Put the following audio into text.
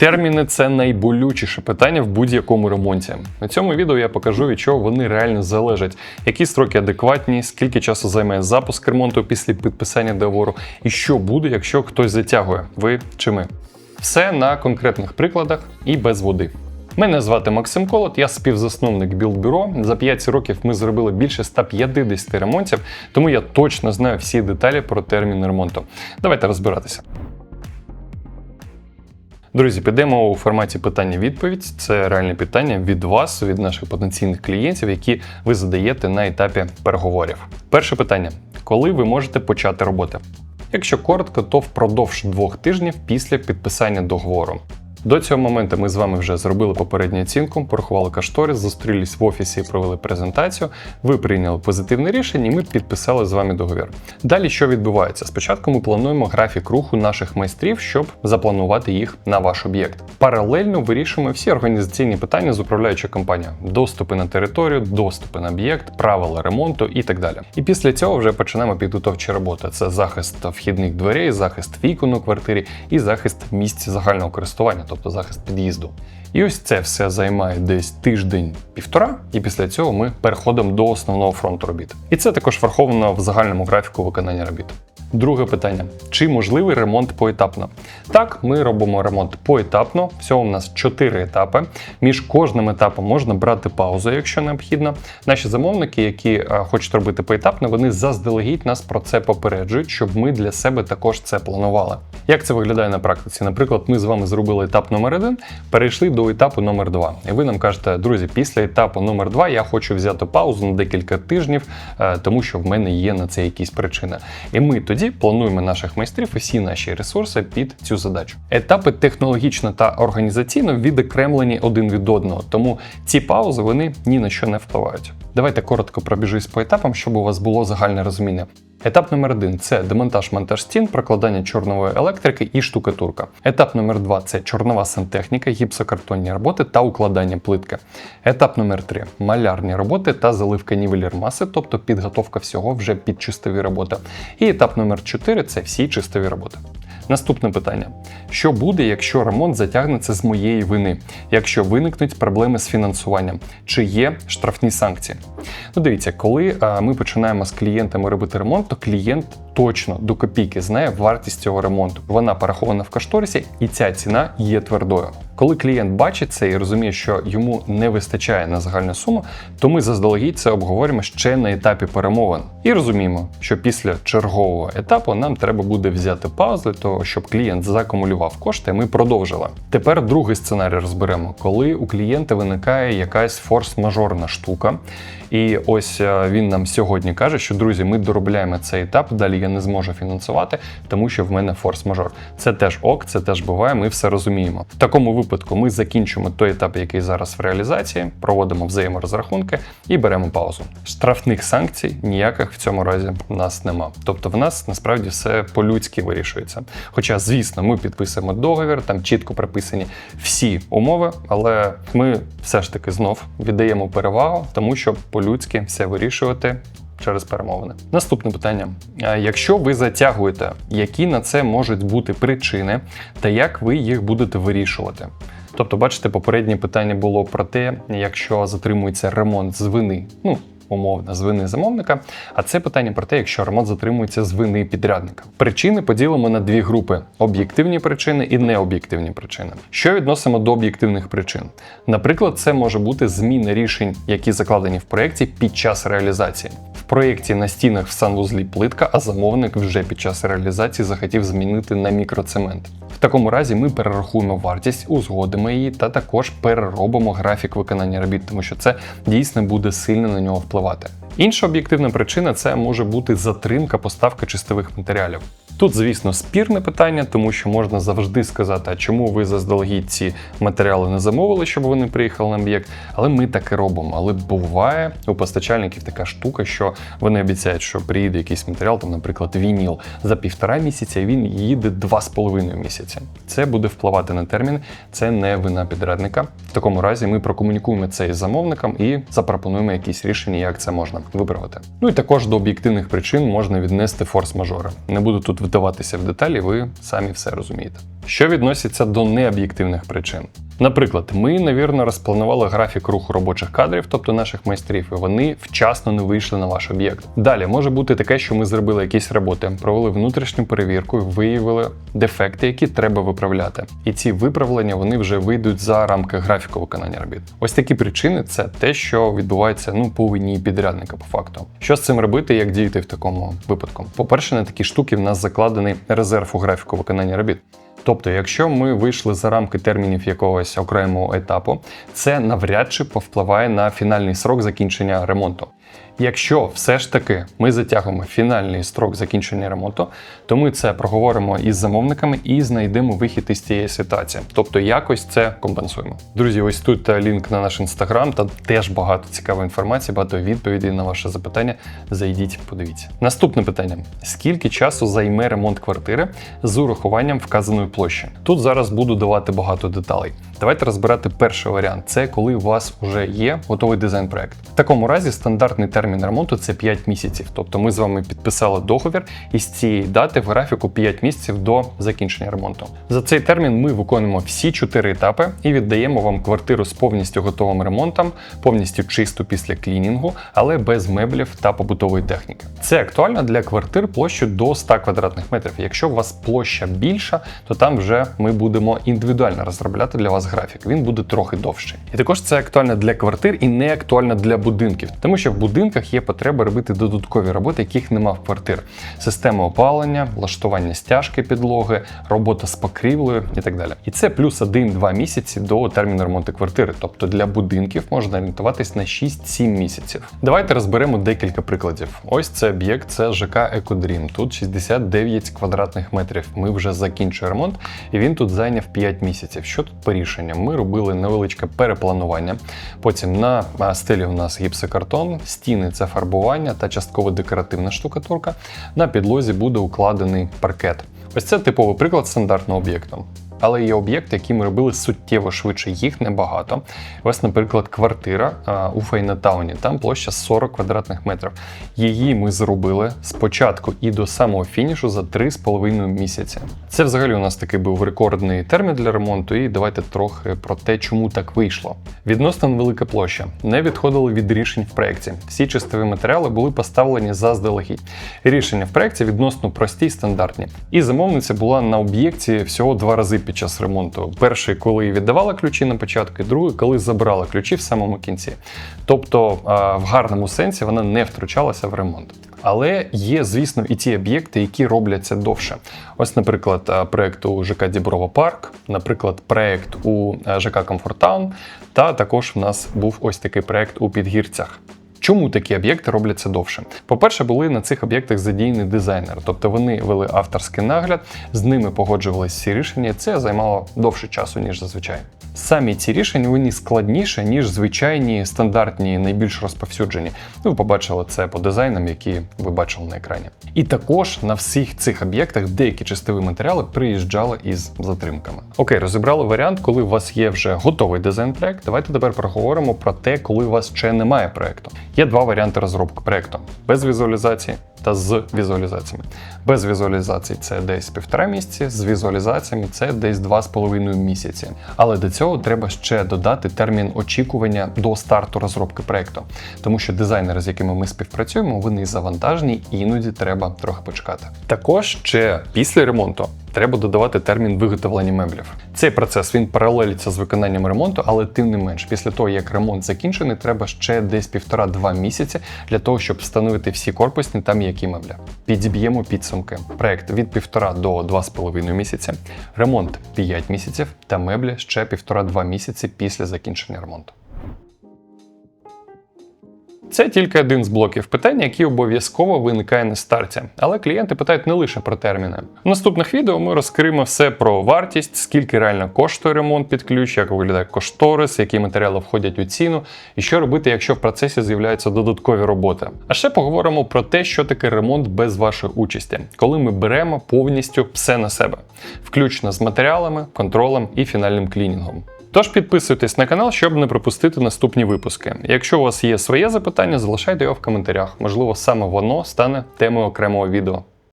Терміни це найболючіше питання в будь-якому ремонті. На цьому відео я покажу, від чого вони реально залежать, які строки адекватні, скільки часу займає запуск ремонту після підписання договору, і що буде, якщо хтось затягує, ви чи ми. Все на конкретних прикладах і без води. Мене звати Максим Колот, я співзасновник білдбюро. За 5 років ми зробили більше 150 ремонтів, тому я точно знаю всі деталі про термін ремонту. Давайте розбиратися. Друзі, підемо у форматі питання-відповідь. Це реальне питання від вас, від наших потенційних клієнтів, які ви задаєте на етапі переговорів. Перше питання: коли ви можете почати роботи? Якщо коротко, то впродовж двох тижнів після підписання договору. До цього моменту ми з вами вже зробили попередню оцінку, порахували кошторис, зустрілись в офісі і провели презентацію. Ви прийняли позитивне рішення, і ми підписали з вами договір. Далі що відбувається? Спочатку ми плануємо графік руху наших майстрів, щоб запланувати їх на ваш об'єкт. Паралельно вирішуємо всі організаційні питання з управляючою компанією: доступи на територію, доступи на об'єкт, правила ремонту і так далі. І після цього вже починаємо підготовчі роботи: це захист вхідних дверей, захист вікон у квартирі і захист місць загального користування тобто захист під'їзду. І ось це все займає десь тиждень-півтора, і після цього ми переходимо до основного фронту робіт. І це також враховано в загальному графіку виконання робіт. Друге питання: чи можливий ремонт поетапно? Так, ми робимо ремонт поетапно. Всього у нас 4 етапи. Між кожним етапом можна брати паузу, якщо необхідно. Наші замовники, які е, хочуть робити поетапно, вони заздалегідь нас про це попереджують, щоб ми для себе також це планували. Як це виглядає на практиці? Наприклад, ми з вами зробили етап номер 1 перейшли до етапу номер 2 І ви нам кажете, друзі, після етапу номер 2 я хочу взяти паузу на декілька тижнів, е, тому що в мене є на це якісь причини. І ми тоді плануємо наших майстрів і всі наші ресурси під цю задачу. Етапи технологічно та організаційно відокремлені один від одного, тому ці паузи вони ні на що не впливають. Давайте коротко пробіжусь по етапам, щоб у вас було загальне розуміння. Етап номер 1 це демонтаж монтаж стін, прокладання чорнової електрики і штукатурка. Етап номер 2 це чорнова сантехніка, гіпсокартонні роботи та укладання плитки. Етап номер 3 малярні роботи та заливка нівелір маси, тобто підготовка всього вже під чистові роботи. І етап номер 4 це всі чистові роботи. Наступне питання: що буде, якщо ремонт затягнеться з моєї вини, якщо виникнуть проблеми з фінансуванням, чи є штрафні санкції? Ну, дивіться, коли ми починаємо з клієнтами робити ремонт, то клієнт точно до копійки знає вартість цього ремонту. Вона порахована в кошторисі, і ця ціна є твердою. Коли клієнт бачить це і розуміє, що йому не вистачає на загальну суму, то ми заздалегідь це обговорюємо ще на етапі перемовин і розуміємо, що після чергового етапу нам треба буде взяти паузу того, щоб клієнт закумулював кошти. Ми продовжили. Тепер другий сценарій розберемо, коли у клієнта виникає якась форс-мажорна штука. І ось е, він нам сьогодні каже, що друзі, ми доробляємо цей етап. Далі я не зможу фінансувати, тому що в мене форс-мажор. Це теж ок, це теж буває. Ми все розуміємо. В такому випадку ми закінчимо той етап, який зараз в реалізації, проводимо взаєморозрахунки і беремо паузу. Штрафних санкцій ніяких в цьому разі в нас нема. Тобто, в нас насправді все по-людськи вирішується. Хоча, звісно, ми підписуємо договір, там чітко прописані всі умови, але ми все ж таки знов віддаємо перевагу, тому що по-людськи все вирішувати. Через перемовини. Наступне питання: якщо ви затягуєте, які на це можуть бути причини, та як ви їх будете вирішувати? Тобто, бачите, попереднє питання було про те, якщо затримується ремонт з вини, ну умовно, з вини замовника. А це питання про те, якщо ремонт затримується з вини підрядника. Причини поділимо на дві групи: об'єктивні причини і необ'єктивні причини. Що відносимо до об'єктивних причин? Наприклад, це може бути зміна рішень, які закладені в проєкті під час реалізації. В проєкті на стінах в санвузлі плитка, а замовник вже під час реалізації захотів змінити на мікроцемент. Такому разі ми перерахуємо вартість, узгодимо її та також переробимо графік виконання робіт, тому що це дійсно буде сильно на нього впливати. Інша об'єктивна причина це може бути затримка поставки чистових матеріалів. Тут, звісно, спірне питання, тому що можна завжди сказати, а чому ви заздалегідь ці матеріали не замовили, щоб вони приїхали на об'єкт. Але ми так і робимо. Але буває у постачальників така штука, що вони обіцяють, що приїде якийсь матеріал, там, наприклад, вініл за півтора місяця, і він їде два з половиною місяця. Це буде впливати на термін, це не вина підрядника. В такому разі ми прокомунікуємо це із замовником і запропонуємо якісь рішення, як це можна виправити. Ну і також до об'єктивних причин можна віднести форс-мажори. Не буду тут вдаватися в деталі, ви самі все розумієте. Що відноситься до необ'єктивних причин? Наприклад, ми, навірно, розпланували графік руху робочих кадрів, тобто наших майстрів, і вони вчасно не вийшли на ваш об'єкт. Далі може бути таке, що ми зробили якісь роботи, провели внутрішню перевірку, і виявили дефекти, які треба виправляти. І ці виправлення вони вже вийдуть за рамки графіку виконання робіт. Ось такі причини це те, що відбувається ну по вині підрядника, по факту. Що з цим робити, як діяти в такому випадку? По-перше, на такі штуки в нас закладений резерв у графіку виконання робіт. Тобто, якщо ми вийшли за рамки термінів якогось окремого етапу, це навряд чи повпливає на фінальний срок закінчення ремонту. Якщо все ж таки ми затягуємо фінальний строк закінчення ремонту, то ми це проговоримо із замовниками і знайдемо вихід із цієї ситуації. Тобто якось це компенсуємо. Друзі, ось тут е, лінк на наш інстаграм, та теж багато цікавої інформації, багато відповідей на ваше запитання. Зайдіть, подивіться. Наступне питання: скільки часу займе ремонт квартири з урахуванням вказаної площі? Тут зараз буду давати багато деталей. Давайте розбирати перший варіант. Це коли у вас вже є готовий дизайн-проект. В такому разі стандартний термін ремонту це 5 місяців. Тобто ми з вами підписали договір і з цієї дати в графіку 5 місяців до закінчення ремонту. За цей термін ми виконуємо всі 4 етапи і віддаємо вам квартиру з повністю готовим ремонтом, повністю чисту після клінінгу, але без меблів та побутової техніки. Це актуально для квартир площею до 100 квадратних метрів. Якщо у вас площа більша, то там вже ми будемо індивідуально розробляти для вас графік. Він буде трохи довший. І також це актуально для квартир і не актуально для будинків, тому що в будинках є потреба робити додаткові роботи, яких нема в квартир: система опалення, влаштування стяжки підлоги, робота з покрівлею і так далі. І це плюс 1-2 місяці до терміну ремонту квартири. Тобто для будинків можна орієнтуватись на 6-7 місяців. Давайте розберемо декілька прикладів. Ось це об'єкт, це ЖК Екодрім. Тут 69 квадратних метрів. Ми вже закінчуємо ремонт, і він тут зайняв 5 місяців. Що тут по рішенням? Ми робили невеличке перепланування. Потім на стелі у нас гіпсокартон, стіни це фарбування та частково декоративна штукатурка. На підлозі буде укладений паркет. Ось це типовий приклад стандартного об'єкту. Але є об'єкти, які ми робили суттєво швидше, їх небагато. Ось, наприклад, квартира у Фейнетауні, там площа 40 квадратних метрів. Її ми зробили спочатку і до самого фінішу за 3,5 місяці. Це взагалі у нас такий був рекордний термін для ремонту, і давайте трохи про те, чому так вийшло. Відносно невелика площа, не відходили від рішень в проєкті. Всі чистові матеріали були поставлені заздалегідь. Рішення в проєкті відносно прості й стандартні. І замовниця була на об'єкті всього два рази під час ремонту. Перший, коли віддавала ключі на початку, і другий, коли забрала ключі в самому кінці. Тобто, в гарному сенсі вона не втручалася в ремонт. Але є, звісно, і ті об'єкти, які робляться довше. Ось, наприклад, а, проект у ЖК Діброва Парк, наприклад, проект у а, ЖК Комфортаун, та також в нас був ось такий проект у Підгірцях. Чому такі об'єкти робляться довше? По-перше, були на цих об'єктах задіяні дизайнери, тобто вони вели авторський нагляд, з ними погоджувалися всі рішення. Це займало довше часу, ніж зазвичай. Самі ці рішення вони складніше, ніж звичайні стандартні, найбільш розповсюджені. Ви побачили це по дизайнам, які ви бачили на екрані. І також на всіх цих об'єктах деякі чистові матеріали приїжджали із затримками. Окей, розібрали варіант, коли у вас є вже готовий дизайн-проект. Давайте тепер проговоримо про те, коли у вас ще немає проекту. Є два варіанти розробки проекту: без візуалізації та з візуалізаціями. Без візуалізацій це десь півтора місяці, з візуалізаціями це десь два з половиною місяці. Але до цього треба ще додати термін очікування до старту розробки проекту, тому що дизайнери, з якими ми співпрацюємо, вони завантажені і іноді треба трохи почекати. Також ще після ремонту. Треба додавати термін виготовлення меблів. Цей процес він паралелиться з виконанням ремонту, але тим не менш, після того як ремонт закінчений, треба ще десь півтора-два місяці для того, щоб встановити всі корпусні та м'які меблі. Підіб'ємо підсумки. Проект від півтора до два з половиною місяці, ремонт 5 місяців та меблі ще півтора-два місяці після закінчення ремонту. Це тільки один з блоків питань, який обов'язково виникає на старті. Але клієнти питають не лише про терміни. В наступних відео ми розкриємо все про вартість, скільки реально коштує ремонт під ключ, як виглядає кошторис, які матеріали входять у ціну, і що робити, якщо в процесі з'являються додаткові роботи. А ще поговоримо про те, що таке ремонт без вашої участі, коли ми беремо повністю все на себе, включно з матеріалами, контролем і фінальним клінінгом. Тож підписуйтесь на канал, щоб не пропустити наступні випуски. Якщо у вас є своє запитання, залишайте його в коментарях. Можливо, саме воно стане темою окремого відео.